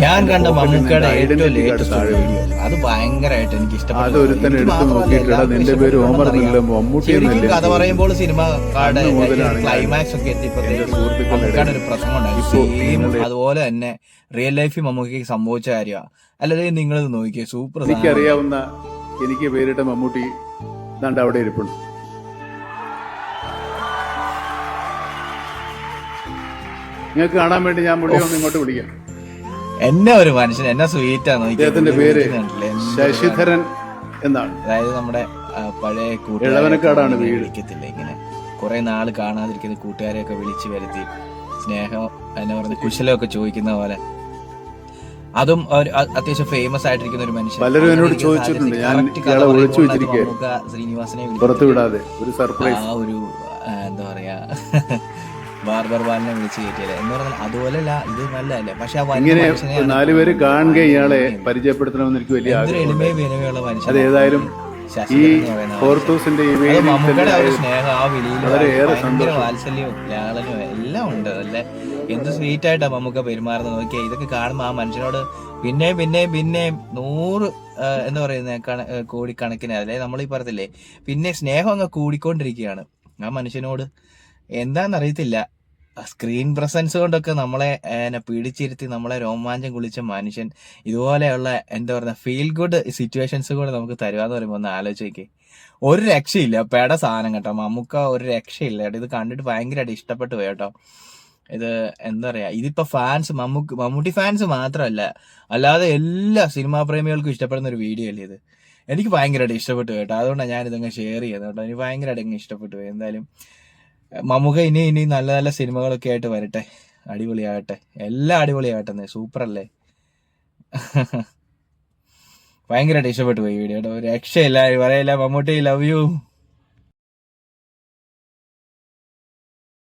ഞാൻ കണ്ട മമ്മൂക്കയുടെ ഏറ്റവും ലേറ്റസ്റ്റ് വീഡിയോ അത് ഭയങ്കരമായിട്ട് എനിക്ക് ഇഷ്ടപ്പെട്ടു. കഥ പറയുമ്പോൾ സിനിമ ക്ലൈമാക്സ് ഒക്കെ എത്തിയപ്പോഴത്തേക്കും ഒരു പ്രശ്നം ഉണ്ടായി ഇപ്പോ സെയിം നിങ്ങളുടെ- അതുപോലെ തന്നെ റിയൽ ലൈഫിൽ മമ്മൂക്കയ്ക്ക് സംഭവിച്ച കാര്യമാണ് അല്ലെങ്കിൽ നിങ്ങൾ നോക്കിയേ സൂപ്പർ എനിക്കറിയാവുന്ന എനിക്ക് പേരിട്ട മമ്മൂട്ടി ദാണ്ട് അവിടെ ഇരിപ്പുണ്ട്. നിങ്ങൾക്ക് കാണാൻ വേണ്ടി ഞാൻ മുടി ഇങ്ങോട്ട് വിളിക്കാം എന്നെ ഒരു മനുഷ്യൻ എന്നെ സ്വീറ്റ് അദ്ദേഹത്തിന്റെ പേര് ശശിധരൻ എന്നാണ്. അതായത് നമ്മുടെ പഴയ കൂട്ടുകാരാണ്. വിളിക്കത്തില്ല ഇങ്ങനെ. കുറെ നാൾ കാണാതിരിക്കുന്ന കൂട്ടുകാരെയൊക്കെ വിളിച്ചു വരുത്തി. സ്നേഹം എന്നെ പറഞ്ഞ് കുശലമൊക്കെ ചോദിക്കുന്ന പോലെ. അതും അത്യാവശ്യം ഫേമസ് ആയിട്ടിരിക്കുന്ന ഒരു മനുഷ്യൻ. പലരും എന്നോട് ചോദിച്ചിട്ടുണ്ട്. ഞാൻ ഒളിച്ചു. മമ്മൂക്ക ശ്രീനിവാസനെ പുറത്തു വിടാതെ ഒരു സർപ്രൈസ് ആ ഒരു എന്താ പറയാ? ബാർബർ ബാലിനെ വിളിച്ച് കയറ്റിയല്ലേ? എന്ന് പറഞ്ഞാൽ അതുപോലെയല്ല ഇത് നല്ലതല്ലേ? പക്ഷെ ഇങ്ങനെ നാലുപേര് കാണുക ഇയാളെ പരിചയപ്പെടുത്തണമെന്ന് എനിക്ക് വലിയ എളിമയും വിനയമുള്ള മനുഷ്യൻ അത് ഏതായാലും ഈ തന്നെ സ്നേഹം ആ വിളിയിൽ. വാത്സല്യവും ലാളനവും എല്ലാം ഉണ്ട് അല്ലേ? എന്ത് സ്വീറ്റ് ആയിട്ടാ മമ്മൂക്ക പെരുമാറുന്നത്? നോക്കിയാൽ ഇതൊക്കെ കാണുമ്പോൾ ആ മനുഷ്യനോട് പിന്നെയും പിന്നെയും പിന്നെയും നൂറ് എന്ന് എന്താ പറയുന്ന കോടിക്കണക്കിന് അല്ലെ? നമ്മൾ ഈ പറഞ്ഞില്ലേ? പിന്നെ സ്നേഹം അങ്ങ് കൂടിക്കൊണ്ടിരിക്കുകയാണ്. ആ മനുഷ്യനോട് എന്താണെന്നറിയത്തില്ല സ്ക്രീൻ പ്രസൻസ് കൊണ്ടൊക്കെ നമ്മളെ എന്നെ പിടിച്ചിരുത്തി നമ്മളെ രോമാഞ്ചം കുളിച്ച മനുഷ്യൻ ഇതുപോലെയുള്ള എന്താ പറയുക ഫീൽ ഗുഡ് സിറ്റുവേഷൻസ് കൂടെ നമുക്ക് തരുവാന്ന് പറയുമ്പോൾ ഒന്ന് ആലോചിക്കേ. ഒരു രക്ഷയില്ല. പേട സാധനം കേട്ടോ. മമ്മൂക്ക ഒരു രക്ഷയില്ല. ഇത് കണ്ടിട്ട് ഭയങ്കരമായിട്ട് ഇഷ്ടപ്പെട്ടു പോയി കേട്ടോ. ഇത് എന്താ പറയാ ഇതിപ്പോ ഫാൻസ് മമ്മൂക്ക് മമ്മൂട്ടി ഫാൻസ് മാത്രമല്ല അല്ലാതെ എല്ലാ സിനിമാ പ്രേമികൾക്കും ഇഷ്ടപ്പെടുന്ന ഒരു വീഡിയോ അല്ലേ ഇത്. എനിക്ക് ഭയങ്കരമായിട്ട് ഇഷ്ടപ്പെട്ടു കേട്ടോ. അതുകൊണ്ടാണ് ഞാൻ ഇതങ്ങ് ഷെയർ ചെയ്യുന്നത് കേട്ടോ. എനിക്ക് ഭയങ്കരമായിട്ട് അങ്ങ് ഇഷ്ടപ്പെട്ടു എന്തായാലും മമ്മൂക്ക ഇനി ഇനി നല്ല നല്ല സിനിമകളൊക്കെ ആയിട്ട് വരട്ടെ. അടിപൊളിയാകട്ടെ. എല്ലാം അടിപൊളിയാകട്ടെ സൂപ്പർ അല്ലേ ഭയങ്കരമായിട്ട് ഇഷ്ടപ്പെട്ടു പോയി വീഡിയോ കേട്ടോ. രക്ഷയില്ല. പറയില്ല മമ്മൂട്ടി ലവ് യു